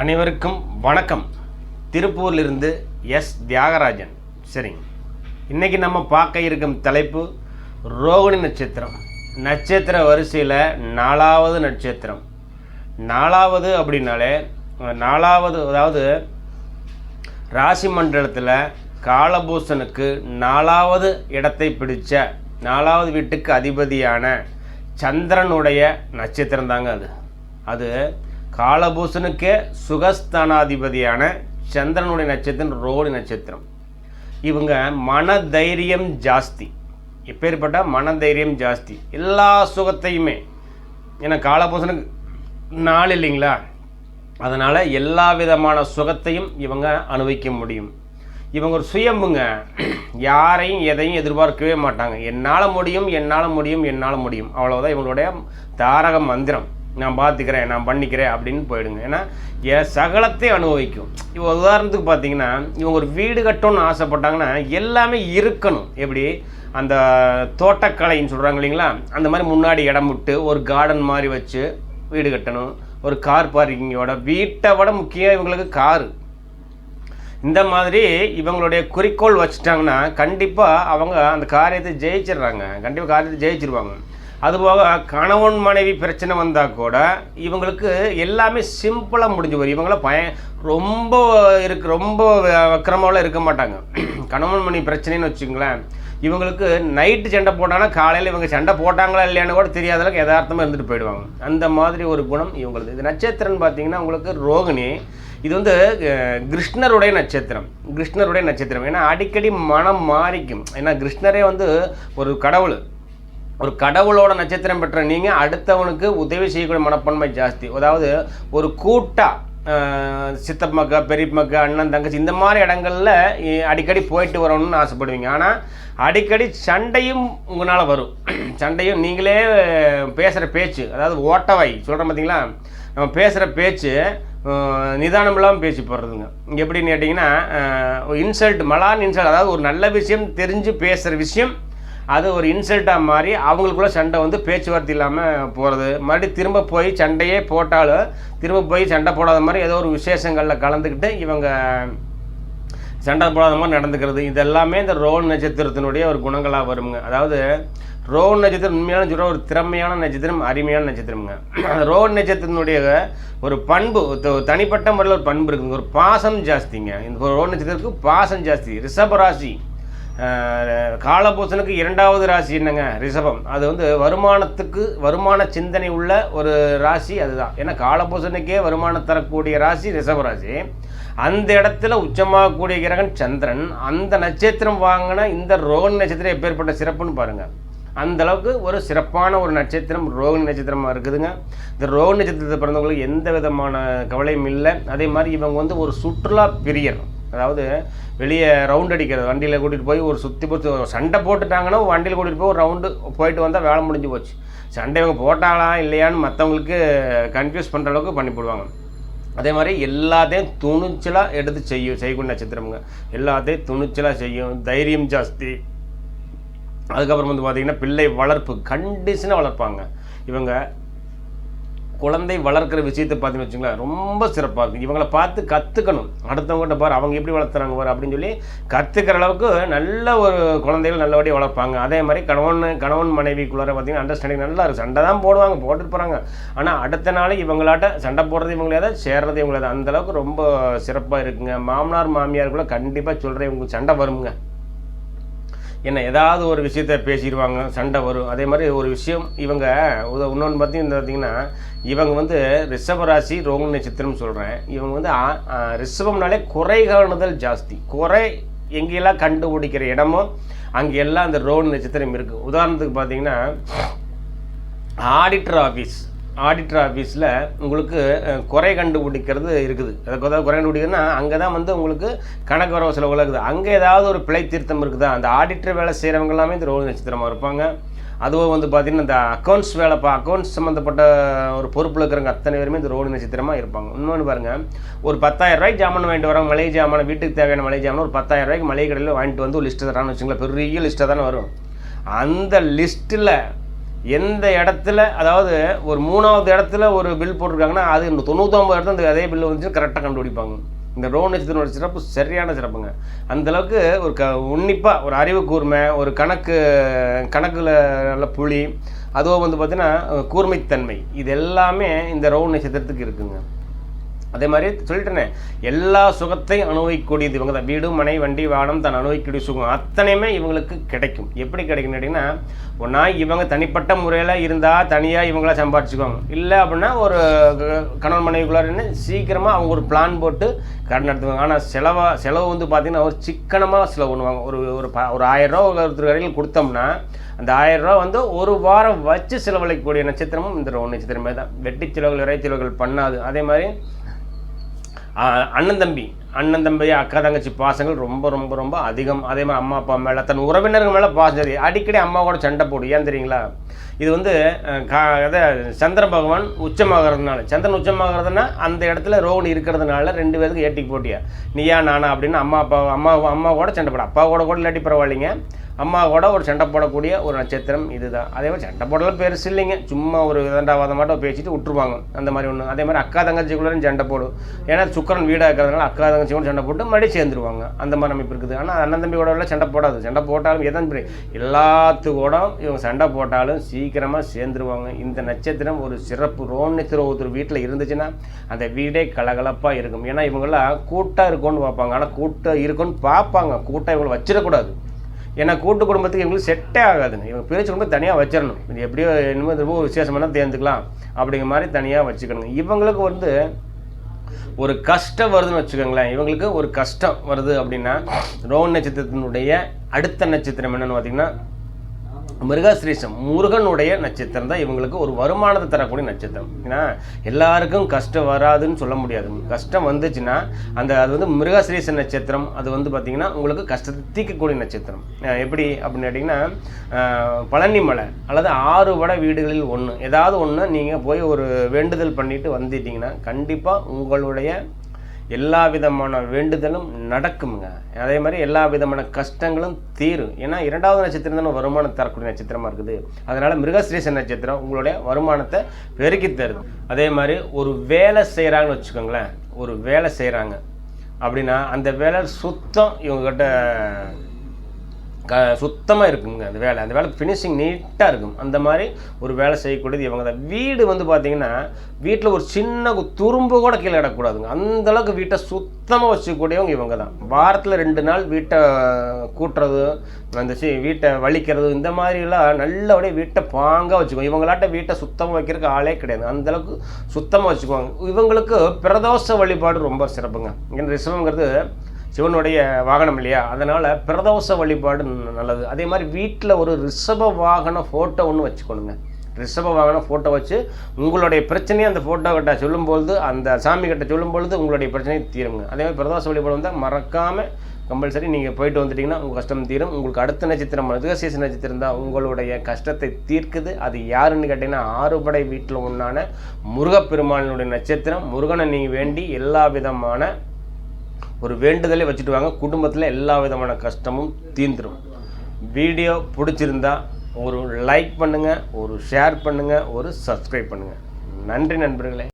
அனைவருக்கும் வணக்கம். திருப்பூர்லிருந்து எஸ். தியாகராஜன். சரிங்க. இன்றைக்கி நம்ம பார்க்க இருக்கும் தலைப்பு ரோகிணி நட்சத்திரம். நட்சத்திர வரிசையில் நாலாவது நட்சத்திரம். நாலாவது அப்படின்னாலே நாலாவது அதாவது ராசி மண்டலத்தில் காலபூஷனுக்கு நாலாவது இடத்தை பிடித்த நாலாவது வீட்டுக்கு அதிபதியான சந்திரனுடைய நட்சத்திரம் தாங்க அது. அது காலபூசனுக்கே சுகஸ்தானாதிபதியான சந்திரனுடைய நட்சத்திரம் ரோடு நட்சத்திரம். இவங்க மன தைரியம் ஜாஸ்தி. எப்பேற்பட்ட மன தைரியம் ஜாஸ்தி. எல்லா சுகத்தையுமே. ஏன்னா காலபூசனுக்கு நாள் இல்லைங்களா? அதனால் எல்லா விதமான சுகத்தையும் இவங்க அனுபவிக்க முடியும். இவங்க ஒரு சுயம்புங்க. யாரையும் எதையும் எதிர்பார்க்கவே மாட்டாங்க. என்னால் முடியும் என்னால் முடியும் என்னால் முடியும். அவ்வளோதான் இவங்களுடைய தாரக மந்திரம். நான் பார்த்துக்கிறேன் நான் பண்ணிக்கிறேன் அப்படின்னு போயிடுங்க. ஏன்னா என் சகலத்தை அனுபவிக்கும். இப்போ உதாரணத்துக்கு பார்த்தீங்கன்னா இவங்க ஒரு வீடு கட்டணும்னு ஆசைப்பட்டாங்கன்னா எல்லாமே இருக்கணும். எப்படி? அந்த தோட்டக்கலைன்னு சொல்கிறாங்க இல்லைங்களா? அந்த மாதிரி முன்னாடி இடம் விட்டு ஒரு கார்டன் மாதிரி வச்சு வீடு கட்டணும். ஒரு கார் பார்க்கிங்கோட வீட்டை விட முக்கியம் இவங்களுக்கு காரு இந்த மாதிரி இவங்களுடைய குறிக்கோள் வச்சுட்டாங்கன்னா கண்டிப்பாக அவங்க அந்த காரியத்தை ஜெயிச்சிடுறாங்க. கண்டிப்பாக காரியத்தை ஜெயிச்சிருவாங்க. அதுபோக கணவன் மனைவி பிரச்சனை வந்தால் கூட இவங்களுக்கு எல்லாமே சிம்பிளாக முடிஞ்சு வரும் இவங்கள பய ரொம்ப இருக்கு ரொம்ப வக்கிரமாவில் இருக்க மாட்டாங்க. கணவன் மனைவி பிரச்சனைன்னு வச்சுங்களேன் இவங்களுக்கு நைட்டு சண்டை போட்டாங்கன்னா காலையில் இவங்க சண்டை போட்டாங்களா இல்லையான்னு கூட தெரியாத அளவுக்கு யதார்த்தமாக இருந்துட்டு போயிடுவாங்க. அந்த மாதிரி ஒரு குணம் இவங்களுக்கு இது நட்சத்திரம்னு பார்த்தீங்கன்னா உங்களுக்கு ரோகிணி. இது வந்து கிருஷ்ணருடைய நட்சத்திரம். கிருஷ்ணருடைய நட்சத்திரம். ஏன்னா அடிக்கடி மனம் மாறிக்கும். ஏன்னா கிருஷ்ணரே வந்து ஒரு கடவுள். ஒரு கடவுளோட நட்சத்திரம் பெற்ற நீங்கள் அடுத்தவனுக்கு உதவி செய்யக்கூடிய மனப்பான்மை ஜாஸ்தி. அதாவது ஒரு கூட்டாக அஹ், சித்தப்பமக்கா அண்ணன் தங்கச்சி இந்த மாதிரி இடங்கள்ல அடிக்கடி போயிட்டு வரணும்னு ஆசைப்படுவீங்க. ஆனால் அடிக்கடி சண்டையும் உங்களால் வரும். சண்டையும் நீங்களே பேசுகிற பேச்சு அதாவது ஓட்டவாய் சொல்கிறேன் பார்த்தீங்களா நம்ம பேசுகிற பேச்சு நிதானம் இல்லாமல் பேசி போடுறதுங்க. எப்படின்னு கேட்டிங்கன்னா இன்சல்ட் மலான் இன்சல்ட் அதாவது ஒரு நல்ல விஷயம் தெரிஞ்சு பேசுகிற விஷயம் அது ஒரு இன்சல்ட்டாக மாறி அவங்களுக்குள்ள சண்டை வந்து பேச்சுவார்த்தை இல்லாமல் போகிறது மறுபடியும் திரும்ப போய் சண்டையே போட்டாலும் திரும்ப போய் சண்டை போடாத மாதிரி ஏதோ ஒரு விசேஷங்களில் கலந்துக்கிட்டு இவங்க சண்டை போடாத மாதிரி நடந்துக்கிறது. இதெல்லாமே இந்த ரோல் நட்சத்திரத்தினுடைய ஒரு குணங்களாக வருங்க அதாவது ரோல் நட்சத்திரம் உண்மையான சொல்கிற ஒரு திறமையான நட்சத்திரம் அருமையான நட்சத்திரம்ங்க. அந்த ரோல் நட்சத்திரத்தினுடைய ஒரு பண்பு த- தனிப்பட்ட முறையில் ஒரு பண்பு இருக்குங்க. ஒரு பாசம் ஜாஸ்திங்க. இந்த ரோல் நட்சத்திரத்துக்கு பாசம் ஜாஸ்தி. ரிஷபராசி காலபூசனுக்கு இரண்டாவது ராசி என்னங்க? ரிஷபம். அது வந்து வருமானத்துக்கு வருமான சிந்தனை உள்ள ஒரு ராசி அதுதான். ஏன்னா காலபூசனுக்கே வருமானம் தரக்கூடிய ராசி ரிஷப ராசி. அந்த இடத்துல உச்சமாகக்கூடிய கிரகன் சந்திரன். அந்த நட்சத்திரம் வாங்கின இந்த ரோகன் நட்சத்திரம் எப்பேற்பட்ட சிறப்புன்னு பாருங்கள் அந்த அளவுக்கு ஒரு சிறப்பான ஒரு நட்சத்திரம் ரோகிணி நட்சத்திரமாக இருக்குதுங்க. இந்த ரோகிணி நட்சத்திரத்தை பிறந்தவங்களுக்கு எந்த விதமான கவலையும் இல்லை. அதே மாதிரி இவங்க வந்து ஒரு சுற்றுலா பிரியர். அதாவது வெளியே ரவுண்ட் அடிக்கிறது. வண்டியில் கூட்டிகிட்டு போய் ஒரு சுற்றி பொறுத்து சண்டை போட்டுட்டாங்கன்னா வண்டியில் கூட்டிகிட்டு போய் ஒரு ரவுண்டு போயிட்டு வந்தால் வேலை முடிஞ்சு போச்சு. சண்டை இவங்க போட்டாங்களா இல்லையான்னு மற்றவங்களுக்கு கன்ஃபியூஸ் பண்ணுற அளவுக்கு பண்ணி போடுவாங்க. அதே மாதிரி எல்லாத்தையும் துணிச்சலாக எடுத்து செய்யும் செய்யக்கூடிய நட்சத்திரமுங்க. எல்லாத்தையும் துணிச்சலாக செய்யும். தைரியம் ஜாஸ்தி. அதுக்கப்புறம் வந்து பார்த்திங்கன்னா பிள்ளை வளர்ப்பு கண்டிஷனாக வளர்ப்பாங்க. இவங்க குழந்தை வளர்க்குற விஷயத்தை பார்த்தீங்கன்னு வச்சுங்களேன் ரொம்ப சிறப்பாக இருக்கும். இவங்களை பார்த்து கற்றுக்கணும் அடுத்தவங்ககிட்ட பாரு அவங்க எப்படி வளர்த்துறாங்க பாரு அப்படின்னு சொல்லி கற்றுக்கிற அளவுக்கு நல்ல ஒரு குழந்தைகள் நல்லபடியாக வளர்ப்பாங்க. அதே மாதிரி கணவன் கணவன் மனைவிக்குள்ளார பார்த்தீங்கன்னா அண்டர்ஸ்டாண்டிங் நல்லா இருக்கும். சண்டை தான் போடுவாங்க போட்டுட்டு போகிறாங்க ஆனால் அடுத்த நாள் இவங்களாட்ட சண்டை போடுறது இவங்களே சேர்றது இவங்களாத அந்தளவுக்கு அந்த அளவுக்கு ரொம்ப சிறப்பாக இருக்குங்க. மாமனார் மாமியாருக்குள்ளே கண்டிப்பாக சொல்கிறேன் இவங்களுக்கு சண்டை வருங்க. என்ன ஏதாவது ஒரு விஷயத்த பேசிடுவாங்க சண்டை வரும். அதே மாதிரி ஒரு விஷயம் இவங்க உத- இன்னொன்று பார்த்தீங்கன்னா பார்த்தீங்கன்னா இவங்க வந்து ரிஷபராசி ரோக நட்சத்திரம் சொல்கிறேன் இவங்க வந்து ரிஷபம்னாலே குறை காணுதல் ஜாஸ்தி. குறை எங்கெல்லாம் கண்டுபிடிக்கிற இடமோ அங்கெல்லாம் அந்த ரோடு நட்சத்திரம் இருக்குது உதாரணத்துக்கு பார்த்தீங்கன்னா ஆடிட்டர் ஆஃபீஸ் ஆடிட்டர் ஆஃபீஸில் உங்களுக்கு குறை கண்டுபிடிக்கிறது இருக்குது. அதுக்கு அதாவது குறை கண்டுபிடிக்கிறதுனா அங்கே தான் வந்து உங்களுக்கு கணக்கு வரவு செலவுகள் இருக்குது அங்கே ஏதாவது ஒரு பிழை திருத்தம் இருக்குதா? அந்த ஆடிட்டர் வேலை செய்கிறவங்க எல்லாமே இந்த ரோல் நட்சத்திரமாக இருப்பாங்க. அதுவும் வந்து பார்த்திங்கன்னா இந்த அக்கௌண்ட்ஸ் வேலை பா அக்கௌண்ட்ஸ் சம்மந்தப்பட்ட ஒரு பொறுப்பில் இருக்கிறவங்க அத்தனை பேருமே இந்த ரோடு நட்சத்திரமாக இருப்பாங்க. இன்னொன்று பாருங்கள் ஒரு பத்தாயிரம் ரூபாய்க்கு ஜாமான் வாங்கிட்டு வராங்க மளிகை ஜாமான் வீட்டுக்கு தேவையான மளிகை ஜாமான் ஒரு பத்தாயிரம் ரூபாய்க்கு மளிகை கடையில் வாங்கிட்டு வந்து ஒரு லிஸ்ட்டு தரான்னு வச்சுங்களேன் பெரிய லிஸ்ட்டாக தானே வரும். அந்த லிஸ்ட்டில் எந்த இடத்துல அதாவது ஒரு மூணாவது இடத்துல ஒரு பில் போட்டிருக்காங்கன்னா அது இந்த இடத்துல அந்த அதே பில் வந்துச்சு கரெக்டாக கண்டுபிடிப்பாங்க. இந்த ரோன் நட்சத்திரத்தோட சிறப்பு சரியான சிறப்புங்க. அந்த அளவுக்கு ஒரு க உன்னிப்பாக ஒரு அறிவு கூர்மை ஒரு கணக்கு கணக்கில் நல்ல புலி அதுவும் வந்து பார்த்தீங்கன்னா கூர்மைத்தன்மை. இது எல்லாமே இந்த ரவுண்ட் நட்சத்திரத்துக்கு இருக்குங்க. அதே மாதிரி சொல்லிட்டேனே எல்லா சுகத்தையும் அனுபவிக்கக்கூடியது இவங்க தான். வீடு மனை வண்டி வாகனம் தான் அனுபவிக்கக்கூடிய சுகம். அத்தனையுமே இவங்களுக்கு கிடைக்கும். எப்படி கிடைக்கும்னு கேட்டிங்கன்னா ஒன்றா இவங்க தனிப்பட்ட முறையில் இருந்தால் தனியாக இவங்களா சம்பாரிச்சுக்குவாங்க இல்லை அப்படின்னா ஒரு க- கணவன் மனைவிக்குள்ளார சீக்கிரமாக அவங்க ஒரு பிளான் போட்டு கடன் நடத்துவாங்க. ஆனால் செலவாக செலவு வந்து பார்த்திங்கன்னா ஒரு சிக்கனமாக செலவு பண்ணுவாங்க. ஒரு ஒரு ப ஒரு ஆயிரரூவா ஒருத்தர் வரையில் கொடுத்தோம்னா அந்த ஆயிரரூவா வந்து ஒரு வாரம் வச்சு செலவழிக்கக்கூடிய நட்சத்திரமும் இந்த ஒன்று நட்சத்திரமே தான். வெட்டி செலவுகள் இறை செலவுகள் பண்ணாது. அதே மாதிரி அண்ணன் தம்பி. அண்ணன் தம்பி அக்கா தங்கச்சி பாசங்கள் ரொம்ப ரொம்ப ரொம்ப அதிகம். அதே மாதிரி அம்மா அப்பா மேலே தன் உறவினர்கள் மேலே பாசம். அடிக்கடி அடிக்கடி கூட சண்டை போடும் ஏன் தெரியுங்களா? இது வந்து கா இதை சந்திர பகவான் உச்சமாகறதுனால சந்திரன் உச்சமாகறதுனா அந்த இடத்துல ரோகிணி இருக்கிறதுனால ரெண்டு பேருக்கு ஏட்டிக்கு போட்டியா? நீயா நானா அப்படின்னு அம்மா அப்பா அம்மா அம்மா கூட சண்டை போட அப்பா கூட கூட இல்லாட்டி பரவாயில்லைங்க. அம்மா கூட ஒரு சண்டை போடக்கூடிய ஒரு நட்சத்திரம் இதுதான். அதே மாதிரி சண்டை போடலாம் பெருசு இல்லைங்க. சும்மா ஒரு இரண்டாவது மட்டும் பேசிட்டு விட்டுருவாங்க. அந்த மாதிரி ஒன்று அதே மாதிரி அக்கா தங்கச்சிக்குள்ளே சண்டை போடும். ஏன்னா சுக்கரன் வீடாக இருக்கிறதுனால அக்கா தங்கச்சி கூட சண்டை போட்டு மறுபடியும் சேர்ந்துருவாங்க. அந்த மாதிரி அமைப்பு இருக்குது. ஆனால் அண்ணன் தம்பி கூட சண்டை போடாது. சண்டை போட்டாலும் எதன் இப்படி எல்லாத்து கூட இவங்க சண்டை போட்டாலும் சீ சீக்கிரமாக சேர்ந்துருவாங்க. இந்த நட்சத்திரம் ஒரு சிறப்பு. ரோன் நட்சத்திரம் ஒருத்தர் வீட்டில் இருந்துச்சுன்னா அந்த வீடே கலகலப்பாக இருக்கும். ஏன்னா இவங்கெல்லாம் கூட்டாக இருக்கும்னு பார்ப்பாங்க. ஆனால் கூட்டம் இருக்கும்னு பார்ப்பாங்க. கூட்டம் இவங்களை வச்சிடக்கூடாது. ஏன்னா கூட்டு குடும்பத்துக்கு இவங்களுக்கு செட்டே ஆகாதுங்க இவங்க பிரிச்சு குடும்பம் தனியாக வச்சிடணும். இது எப்படியோ என்னமோ திரும்ப ஒரு விசேஷமான தேர்ந்துக்கலாம். அப்படிங்கிற மாதிரி தனியாக வச்சுக்கணுங்க. இவங்களுக்கு வந்து ஒரு கஷ்டம் வருதுன்னு வச்சுக்கோங்களேன். இவங்களுக்கு ஒரு கஷ்டம் வருது அப்படின்னா ரோன் நட்சத்திரத்தினுடைய அடுத்த நட்சத்திரம் என்னென்னு பார்த்தீங்கன்னா மிருகஸ்ரீசம் முருகனுடைய நட்சத்திரம் தான் இவங்களுக்கு ஒரு வருமானத்தை தரக்கூடிய நட்சத்திரம். ஏன்னா எல்லாருக்கும் கஷ்டம் வராதுன்னு சொல்ல முடியாது. கஷ்டம் வந்துச்சுன்னா அந்த அது வந்து மிருகஸ்ரீச நட்சத்திரம் அது வந்து பார்த்திங்கன்னா உங்களுக்கு கஷ்டத்தை தீர்க்கக்கூடிய நட்சத்திரம். எப்படி அப்படின்னு கேட்டிங்கன்னா பழனி மலை அல்லது ஆறு வட வீடுகளில் ஒன்று ஏதாவது ஒன்று நீங்கள் போய் ஒரு வேண்டுதல் பண்ணிட்டு வந்துட்டீங்கன்னா கண்டிப்பாக உங்களுடைய எல்லா விதமான வேண்டுதலும் நடக்குங்க அதே மாதிரி எல்லா விதமான கஷ்டங்களும் தீரும். ஏன்னா இரண்டாவது நட்சத்திரம் தானே வருமானம் தரக்கூடிய நட்சத்திரமாக இருக்குது. அதனால் மிருகஸ்ரீச நட்சத்திரம் உங்களுடைய வருமானத்தை பெருக்கி தருது. அதே மாதிரி ஒரு வேலை செய்கிறாங்கன்னு வச்சுக்கோங்களேன். ஒரு வேலை செய்கிறாங்க அப்படின்னா அந்த வேலை சுத்தம் இவங்ககிட்ட க சுத்தமாக இருக்குங்க அந்த வேலை. அந்த வேலை ஃபினிஷிங் நீட்டாக இருக்கும். அந்த மாதிரி ஒரு வேலை செய்யக்கூடியது இவங்க தான். வீடு வந்து பார்த்தீங்கன்னா வீட்டில் ஒரு சின்ன துரும்பு கூட கீழே இடக்கூடாதுங்க அந்தளவுக்கு வீட்டை சுத்தமாக வச்சுக்கூடியவங்க இவங்க தான். வாரத்தில் ரெண்டு நாள் வீட்டை கூட்டுறது அந்த சி வீட்டை வலிக்கிறது இந்த மாதிரிலாம் நல்லபடியாக வீட்டை பாங்காக வச்சுக்குவோம் இவங்களாட்ட வீட்டை சுத்தமாக வைக்கிறதுக்கு ஆளே கிடையாது. அந்த அளவுக்கு சுத்தமாக வச்சுக்குவாங்க. இவங்களுக்கு பிரதோஷ வழிபாடு ரொம்ப சிறப்புங்க. ஏன்னா ரிசவங்கிறது சிவனுடைய வாகனம் இல்லையா? அதனால் பிரதோஷ வழிபாடு நல்லது. அதே மாதிரி வீட்டில் ஒரு ரிஷப வாகன ஃபோட்டோ ஒன்று வச்சுக்கணுங்க. ரிஷப வாகன ஃபோட்டோ வச்சு உங்களுடைய பிரச்சனையை அந்த ஃபோட்டோ கிட்ட சொல்லும்பொழுது அந்த சாமி கிட்ட சொல்லும்பொழுது உங்களுடைய பிரச்சனையை தீருங்க. அதே மாதிரி பிரதோஷ வழிபாடு வந்தால் மறக்காமல் கம்பல்சரி நீங்கள் போயிட்டு வந்துட்டீங்கன்னா உங்கள் கஷ்டம் தீரும். உங்களுக்கு அடுத்த நட்சத்திரம் மிருகசீச நட்சத்திரம் தான் உங்களுடைய கஷ்டத்தை தீர்க்குது. அது யாருன்னு கேட்டிங்கன்னா ஆறுபடை வீட்டில் ஒன்றான முருகப்பெருமானினுடைய நட்சத்திரம். முருகனை நீங்கள் வேண்டி எல்லா விதமான ஒரு வேண்டுதலே வச்சுட்டு வாங்க குடும்பத்தில் எல்லா விதமான கஷ்டமும் தீந்துடும் வீடியோ பிடிச்சிருந்தா ஒரு லைக் பண்ணுங்கள் ஒரு ஷேர் பண்ணுங்கள் ஒரு சப்ஸ்கிரைப் பண்ணுங்கள் நன்றி நண்பர்களே.